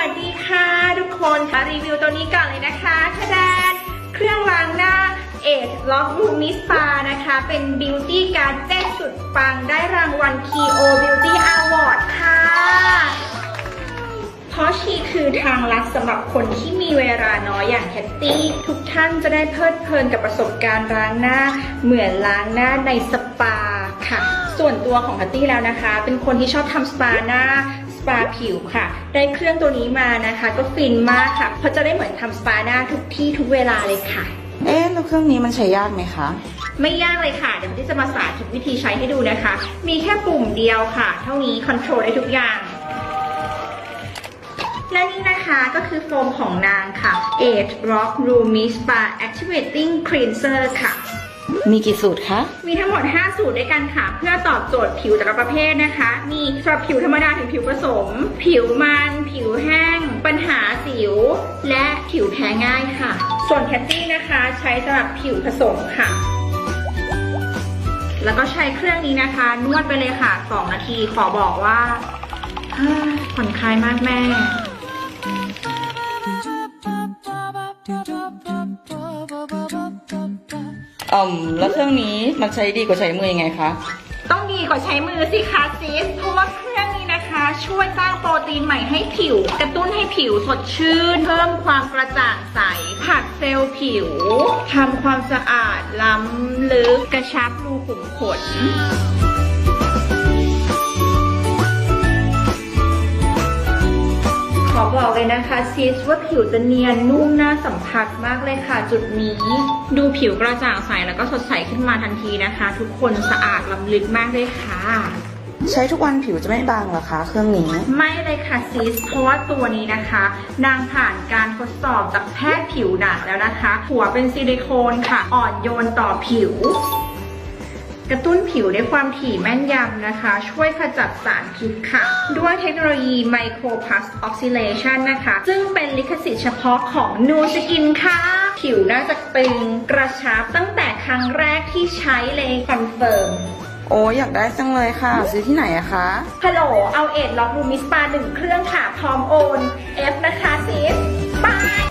วัสดีค่ะ ทุกคนมารีวิวตัวนี้ก่อนเลยนะคะทะแดนเครื่องล้างหน้าเอทล็อกรูมิสปานะคะ เป็นบิวตี้การ์เจ็ตสุดปังได้รางวัล KO Beauty Award ค่ะ เพราะชีคือทางลัดสำหรับคนที่มีเวลาน้อยอย่างแคตตี้ทุกท่านจะได้เพลิดเพลินกับประสบการณ์ล้างหน้า เหมือนล้างหน้าในสปาค่ะ ส่วนตัวของแคตตี้แล้วนะคะ เป็นคนที่ชอบทำสปาหน้า สปาผิวค่ะ ได้เครื่องตัวนี้มานะคะ ก็ฟินมากค่ะ เพราะจะได้เหมือนทำสปาหน้าทุกที่ทุกเวลาเลยค่ะ เอ๊ะแล้วเครื่องนี้มันใช้ยากไหมคะ ไม่ยากเลยค่ะ เดี๋ยวที่จะมาสาธิตวิธีใช้ให้ดูนะคะ มีแค่ปุ่มเดียวค่ะ เท่านี้คอนโทรลได้ทุกอย่างและนี่นะคะก็คือโฟมของนางค่ะ Age Rock Roomy Spa Activating Cleanser ค่ะ มีกี่สูตรคะ มีทั้งหมด 5 สูตรด้วยกันค่ะ เพื่อตอบโจทย์ผิวแต่ละประเภทนะคะ มีสำหรับผิวธรรมดาถึงผิวผสม ผิวมัน ผิวแห้ง ปัญหาสิว และผิวแพ้ง่ายค่ะ ส่วนแคตตี้นะคะใช้สำหรับผิวผสมค่ะ แล้วก็ใช้เครื่องนี้นะคะ นวดไปเลยค่ะ 2 นาทีขอบอกว่าเฮ้ยผ่อนคลายมากแม่ อืมแล้วเครื่องนี้มันใช้ดีกว่าใช้มือยังไงคะ ต้องดีกว่าใช้มือสิคะซิสเพราะว่าเครื่องนี้นะคะ ช่วยสร้างโปรตีนใหม่ให้ผิว กระตุ้นให้ผิวสดชื่น เพิ่มความกระจ่างใสผัดเซลล์ผิวทำความสะอาดล้ำลึกกระชับรูขุมขน บอกเลยนะคะซีสว่าผิวจะเนียนนุ่มน่าสัมผัสมากเลยค่ะ จุดนี้ ดูผิวกระจ่างใสแล้วก็สดใสขึ้นมาทันทีนะคะ ทุกคนสะอาดล้ำลึกมากเลยค่ะ ใช้ทุกวันผิวจะไม่บางเหรอคะ เครื่องนี้ ไม่เลยค่ะซิสเพราะว่าตัวนี้นะคะ นางผ่านการทดสอบจากแพทย์ผิวหนังแล้วนะคะ หัวเป็นซิลิโคนค่ะ อ่อนโยนต่อผิว กระตุ้นผิวด้วยความถี่แม่นยำนะคะ ช่วยขจัดสารพิษค่ะ ด้วยเทคโนโลยี Micro Pulse Oxidation นะคะ ซึ่งเป็นลิขสิทธิ์เฉพาะของ Nu Skin ค่ะ ผิวน่าจะตึงกระชับตั้งแต่ครั้งแรกที่ใช้เลยคอนเฟิร์มโอ้อยากได้จังเลยค่ะ ซื้อที่ไหนอะคะฮัลโหลเอาเอ็ดล็อกรูมิสปาหนึ่งเครื่องค่ะ พร้อมโอน F นะคะซิสบาย